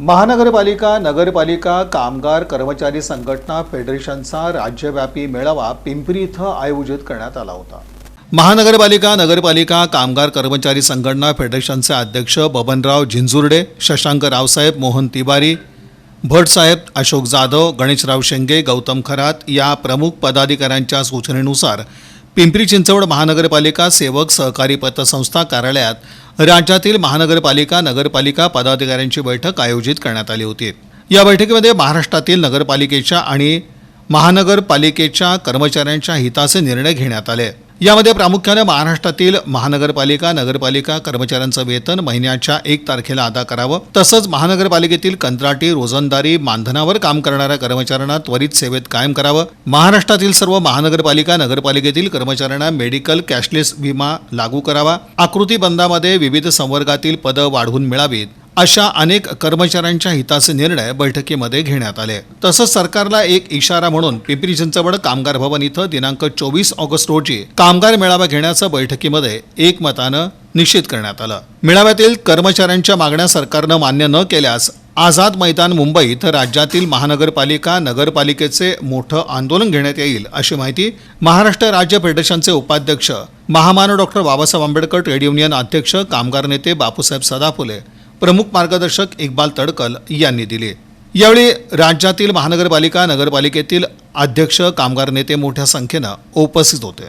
महानगरपालिका नगरपालिका कामगार कर्मचारी संघटना फेडरेशनचा राज्यव्यापी मेळावा पिंपरी इथं आयोजित करण्यात आला होता. महानगरपालिका नगरपालिका कामगार कर्मचारी संघटना फेडरेशनचे अध्यक्ष बबनराव झिंजुर्डे शशांक रावसाहेब मोहन तिवारी भटसाहेब अशोक जाधव गणेशराव शेंगे गौतम खरात या प्रमुख पदाधिकाऱ्यांच्या सूचनेनुसार पिंपरी चिंचवड महानगरपालिका सेवक सहकारी पतसंस्था कार्यालयात राज्यातील महानगरपालिका नगरपालिका पदाधिकाऱ्यांची बैठक आयोजित करण्यात आली होती. या बैठकीमध्ये महाराष्ट्रातील नगरपालिकेच्या आणि महानगरपालिकेच्या कर्मचाऱ्यांच्या हिताचे निर्णय घेण्यात आले. यामध्ये प्रामुख्यानं महाराष्ट्रातील महानगरपालिका नगरपालिका कर्मचाऱ्यांचं वेतन महिन्याच्या एक तारखेला अदा करावं. तसंच महानगरपालिकेतील कंत्राटी रोजंदारी मानधनावर काम करणाऱ्या कर्मचाऱ्यांना त्वरित सेवेत कायम करावं. महाराष्ट्रातील सर्व महानगरपालिका नगरपालिकेतील कर्मचाऱ्यांना मेडिकल कॅशलेस विमा लागू करावा. आकृती बंदामध्ये विविध संवर्गातील पदं वाढवून मिळावीत. अशा अनेक कर्मचाऱ्यांच्या हिताचे निर्णय बैठकीमध्ये घेण्यात आले. तसंच सरकारला एक इशारा म्हणून पिंपरी चिंचवड कामगार भवन इथं दिनांक चोवीस ऑगस्ट रोजी कामगार मेळावा घेण्याचं बैठकीमध्ये एकमतानं निश्चित करण्यात आलं. मेळाव्यातील कर्मचाऱ्यांच्या मागण्या सरकारनं मान्य न केल्यास आझाद मैदान मुंबईत राज्यातील महानगरपालिका नगरपालिकेचे मोठं आंदोलन घेण्यात येईल अशी माहिती महाराष्ट्र राज्य फेडरेशनचे उपाध्यक्ष महामानव doctor Babasaheb Ambedkar trade union अध्यक्ष कामगार नेते बापूसाहेब सदाफुले प्रमुख मार्गदर्शक इक्बाल तडकल यांनी दिली. यावेळी राज्यातील महानगरपालिका नगरपालिकेतील अध्यक्ष कामगार नेते मोठ्या संख्येनं उपस्थित होते.